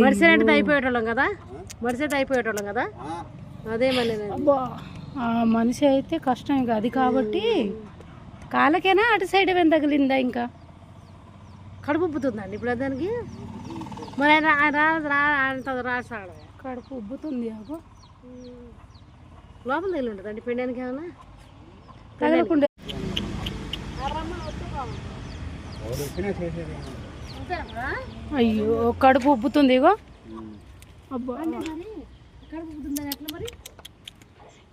మడిసేనంటే అయిపోయేటోళ్ళం కదా? మడిసేట అయిపోయేటోళ్ళం కదా? అదే మళ్ళీ. అబ్బా మనిషి అయితే కష్టం ఇంకా అది కాబట్టి కాళ్ళకైనా అటు సైడ్ ఏమైనా తగిలిందా ఇంకా? కడుపు ఉబ్బుతుందండి ఇప్పుడు దానికి? మరి ఆయన రాసాడు కడుపు ఉబ్బుతుంది అగో లోపల తగిలి ఉంటుందండి పిండానికి ఏమన్నా తగలకుండా అయ్యో కడుపు ఉబ్బుతుంది ఇగో.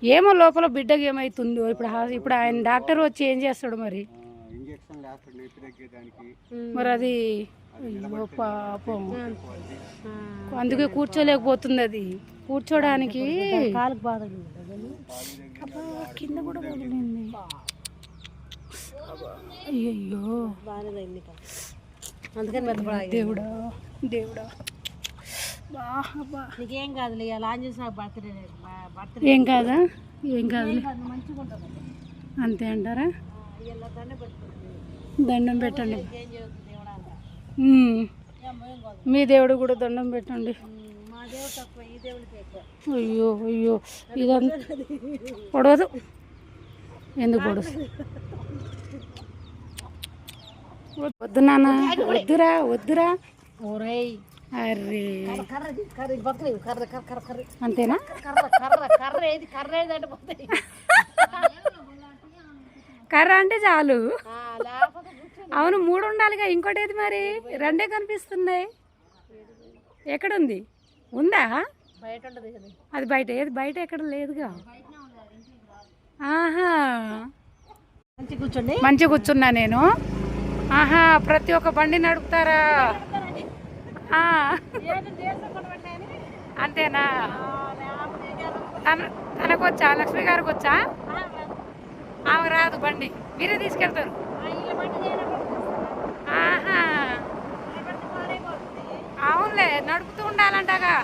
ఏమో లోపల బిడ్డకి ఏమైతుందో ఇప్పుడు ఇప్పుడు ఆయన డాక్టర్ వచ్చి ఏం చేస్తాడు మరి? మరి అది పాపం. అందుకే కూర్చోలేకపోతుంది అది. కూర్చోడానికి కాలుకు బాధ కింద కూడా అయ్యయ్యో. తగిలింది కాలు. అందుకని మెత్తపడా దేవుడా. దేవుడా. నీకేం కాదులే అలా ఆన్ చేసి నాకు బర్త్డే బర్త్డే ఏం కాదా? ఏం కాదులే. మంచిగా ఉంటుంది. అంతే అంటారా? ఇలా దండ పెట్టండి. కాదు. మీ దేవుడు కూడా దండం పెట్టండి. అయ్యో అయ్యో. ఇదంతా పొడవదు. ఎందుకు పొడవు వద్దు నాన్న వద్దురా వద్దురా. అరే. అంతేనా? కర్ర అంటే చాలు. అవును మూడు ఉండాలిగా ఇంకోటి ఏది మరి? రెండే కనిపిస్తున్నాయి. ఎక్కడుంది? ఉందా? అది బయట ఏది? బయట ఎక్కడ లేదుగా. ఆహా. మంచి కూర్చున్నా నేను. ఆహా ప్రతి ఒక్క బండి నడుపుతారా అంతేనా? తన తనకు వచ్చా లక్ష్మి గారికి వచ్చా ఆమె రాదు బండి. మీరే తీసుకెళ్తారు. ఆహా. అవునులే నడుపుతూ ఉండాలంటగా.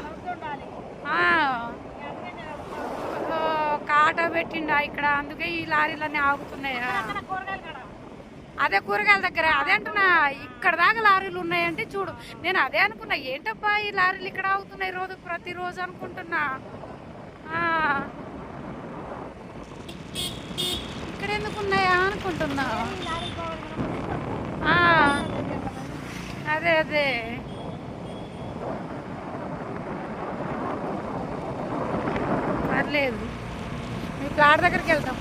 కాట ఓ, పెట్టిండా ఇక్కడ అందుకే ఈ లారీలన్నీ ఆగుతున్నాయా? అదే కూరగాయల దగ్గర అదే అంటున్నా ఇక్కడ దాకా లారీలు ఉన్నాయంటే చూడు. నేను అదే అనుకున్నా ఏంటబ్బా ఈ లారీలు ఇక్కడ అవుతున్నాయి రోజు ప్రతిరోజు అనుకుంటున్నా. ఇక్కడ ఎందుకు ఉన్నాయా అనుకుంటున్నా. అదే అదే. పర్లేదు. మీ ప్లాట్ దగ్గరికి వెళ్తాం